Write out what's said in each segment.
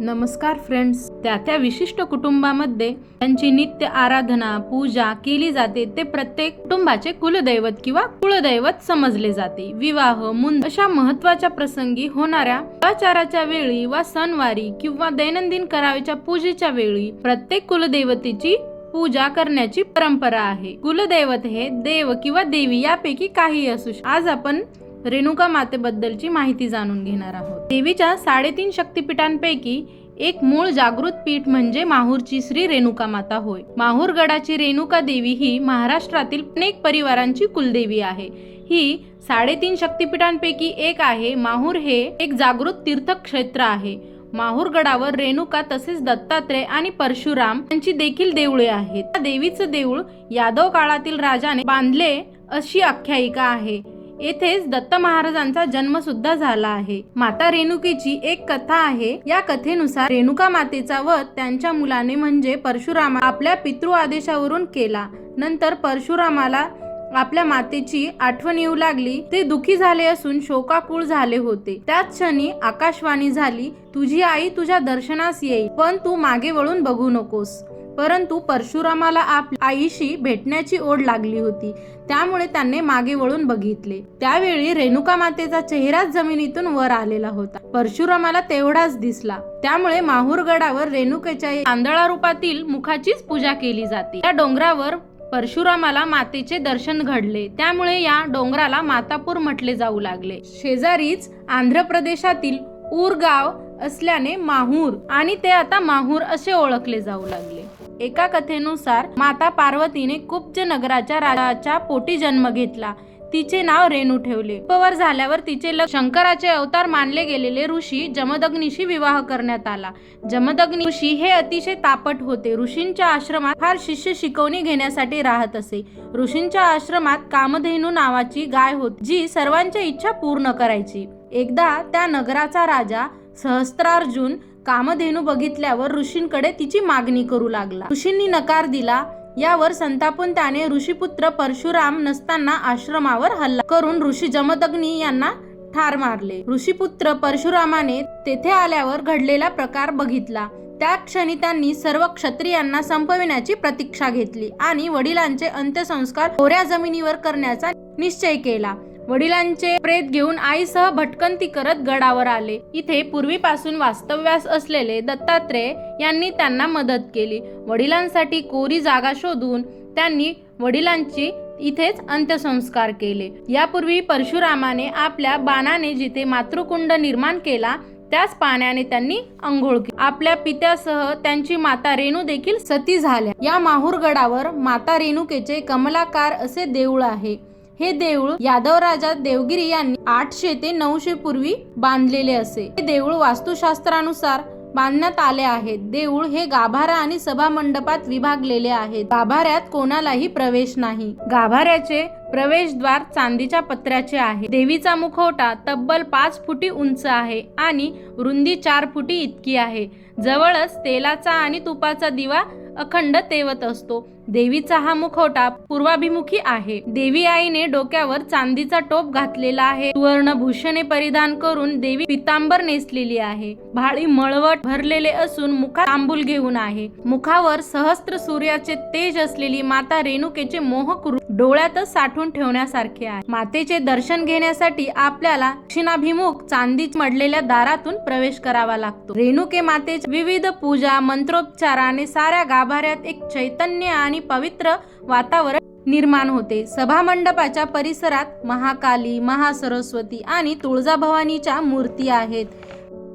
नमस्कार फ्रेंड्स. त्या त्या विशिष्ट कुटुंबामध्ये त्यांची नित्य आराधना पूजा केली जाते. ते प्रत्येक कुटुंबाचे कुलदैवत किंवा कुळदैवत समजले जाते. विवाह मुंज अशा महत्त्वाच्या प्रसंगी होणाऱ्या उपचाराच्या वेळी वा सणवारी किंवा दैनंदिन करावेच्या पूजेच्या वेळी प्रत्येक कुलदैवतेची पूजा करण्याची परंपरा आहे. कुलदैवत हे देव किंवा देवी यापैकी काही असू आज आपण रेणुका मातेबद्दलची माहिती जाणून घेणार आहोत. देवीच्या साडेतीन शक्तिपीठांपैकी एक मूळ जागृत पीठ म्हणजे माहूरची श्री रेणुका माता होय. माहूर गडाची रेणुका देवी ही महाराष्ट्रातील अनेक परिवारांची कुलदेवी आहे. ही साडेतीन शक्तिपीठांपैकी एक आहे. माहूर हे एक जागृत तीर्थक्षेत्र आहे. माहूर गडावर रेणुका तसेच दत्तात्रय आणि परशुराम यांची देखील देवळे आहेत. त्या देवीचं देऊळ यादव काळातील राजाने बांधले अशी आख्यायिका आहे. येथेच दत्त महाराजांचा जन्म सुद्धा झाला आहे. माता रेणुकीची एक कथा आहे. या कथेनुसार रेणुका मातेचा वध त्यांच्या मुलाने म्हणजे परशुरामा आपल्या पितृ आदेशावरून केला. नंतर परशुरामाला आपल्या मातेची आठवण येऊ लागली. ते दुखी झाले असून शोकाकुळ झाले होते. त्याच क्षणी आकाशवाणी झाली तुझी आई तुझ्या दर्शनास येईल पण तू मागे वळून बघू नकोस. परंतु परशुरामाला आपल्या आईशी भेटण्याची ओढ लागली होती. त्यामुळे त्यांनी मागे वळून बघितले. त्यावेळी रेणुका मातेचा चेहराच जमिनीतून वर आलेला होता. परशुरामाला तेवढाच दिसला. त्यामुळे माहूर गडावर रेणुकेच्या तांदळा रूपातील मुखाचीच पूजा केली जाते. त्या डोंगरावर परशुरामाला मातेचे दर्शन घडले. त्यामुळे या डोंगराला मातापूर म्हटले जाऊ लागले. शेजारीच आंध्र प्रदेशातील ऊर गाव असल्याने माहूर आणि ते आता माहूर असे ओळखले जाऊ लागले. एका कथेनुसार माता पार्वतीने कुब्ज नगराच्या राजाच्या पोटी जन्म घेतला. तिचे नाव रेणू ठेवले. उपवर झाल्यावर तिचे लग्न शंकराचे अवतार मानले गेलेले ऋषी जमदग्नीशी विवाह करण्यात आला. जमदग्नी ऋषी हे अतिशय तापट होते. ऋषींच्या आश्रमात फार शिष्य शिकवणी घेण्यासाठी राहत असे. ऋषींच्या आश्रमात कामधेनू नावाची गाय होती जी सर्वांच्या इच्छा पूर्ण करायची. एकदा त्या नगराचा राजा सहस्त्रार्जुन कामधेनू बघितल्यावर ऋषींकडे तिची मागणी करू लागला. ऋषींनी नकार दिला. यावर संतापून त्याने ऋषीपुत्र परशुराम नसताना आश्रमावर हल्ला करून ऋषी जमदग्नी यांना ठार मारले. ऋषीपुत्र परशुरामाने तेथे आल्यावर घडलेला प्रकार बघितला. त्या क्षणी त्यांनी सर्व क्षत्रियांना संपविण्याची प्रतीक्षा घेतली आणि वडिलांचे अंत्यसंस्कार कोऱ्या जमिनीवर करण्याचा निश्चय केला. वडिलांचे प्रेत घेऊन आईसह भटकंती करत गडावर आले. इथे पूर्वीपासून वास्तव्यास असलेले दत्तात्रेय यांनी त्यांना मदत केली. वडिलांसाठी कोरी जागा शोधून त्यांनी वडिलांची इथेच अंत्यसंस्कार केले. यापूर्वी परशुरामाने आपल्या बाणाने जिथे मातृकुंड निर्माण केला त्याच पाण्याने त्यांनी अंघोळ केली. आपल्या पित्यासह त्यांची माता रेणू देखील सती झाल्या. या माहूरगडावर माता रेणुकेचे कमलाकार असे देऊळ आहे. हे देऊळ यादव राजा देवगिरी यांनी आठशे ते नऊशे पूर्वी बांधलेले असे. हे देऊळ वास्तुशास्त्रानुसार बांधण्यात आले आहेत देऊळ हे गाभारा आणि सभा मंडपात विभागलेले आहेत गाभाऱ्यात कोणालाही प्रवेश नाही. गाभाऱ्याचे प्रवेशद्वार चांदीच्या पत्र्याचे आहे. देवीचा मुखवटा तब्बल पाच फुटी उंच आहे आणि रुंदी चार फुटी इतकी आहे. जवळच तेलाचा आणि तुपाचा दिवा अखंड तेवत असतो. देवीचा हा मुखवटा पूर्वाभिमुखी आहे. देवी आईने डोक्यावर चांदीचा टोप घातलेला आहे. सुवर्ण भूषणे परिधान करून देवी पितांबर नेसलेली आहे. भाळी मळवट भरलेले असून मुखात तांबूल घेऊन आहे. मुखावर सहस्त्र सूर्याचे तेज असलेली माता रेणुकेचे मोहक रूप डोळ्यातच साठवून ठेवण्यासारखे आहे. मातेचे दर्शन घेण्यासाठी आपल्याला दक्षिणाभिमुख चांदी मडलेल्या दारातून प्रवेश करावा लागतो. रेणुके मातेच्या विविध पूजा मंत्रोपचाराने साऱ्या गाभाऱ्यात एक चैतन्य आणि पवित्र वातावरण निर्माण होते. सभामंडपाच्या परिसरात महाकाली महासरस्वती आणि तुळजाभवानीच्या मूर्ती आहेत.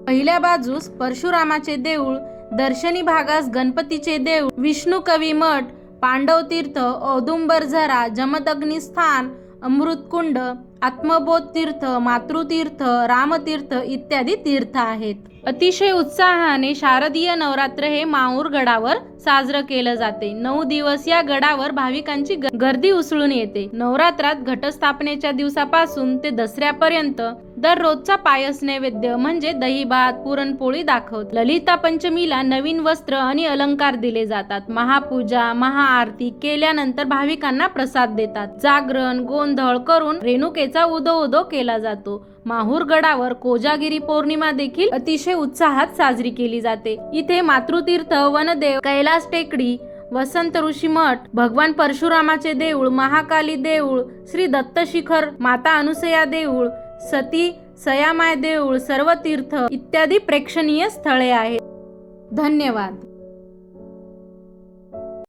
पहिल्या बाजूस परशुरामाचे देऊळ दर्शनी भागास गणपतीचे देऊळ विष्णू कवी मठ पांडव तीर्थ औदुंबर झरा स्थान अमृतकुंड आत्मबोध तीर्थ मातृतीर्थ रामतीर्थ इत्यादी तीर्थ आहेत. अतिशय उत्साहाने शारदीय नवरात्र हे माऊर गडावर साजरं केलं जाते. नऊ दिवस या गडावर भाविकांची गर्दी उसळून येते. नवरात्रात घटस्थापनेच्या दिवसापासून ते दसऱ्यापर्यंत दररोजचा पायस नैवेद्य म्हणजे दही भात पुरणपोळी दाखवत. ललिता पंचमीला नवीन वस्त्र आणि अलंकार दिले जातात. महापूजा महाआरती केल्यानंतर भाविकांना प्रसाद देतात. जागरण गोंधळ करून रेणुकेचा उदो उदो केला जातो. माहूर गडावर कोजागिरी पौर्णिमा देखील अतिशय उत्साहात साजरी केली जाते. इथे मातृतीर्थ वनदेव कैलास टेकडी वसंत ऋषी मठ भगवान परशुरामाचे देऊळ महाकाली देऊळ श्री दत्त शिखर माता अनुसया देऊळ सती सयामाय देऊळ सर्व तीर्थ इत्यादी प्रेक्षणीय स्थळे आहेत. धन्यवाद.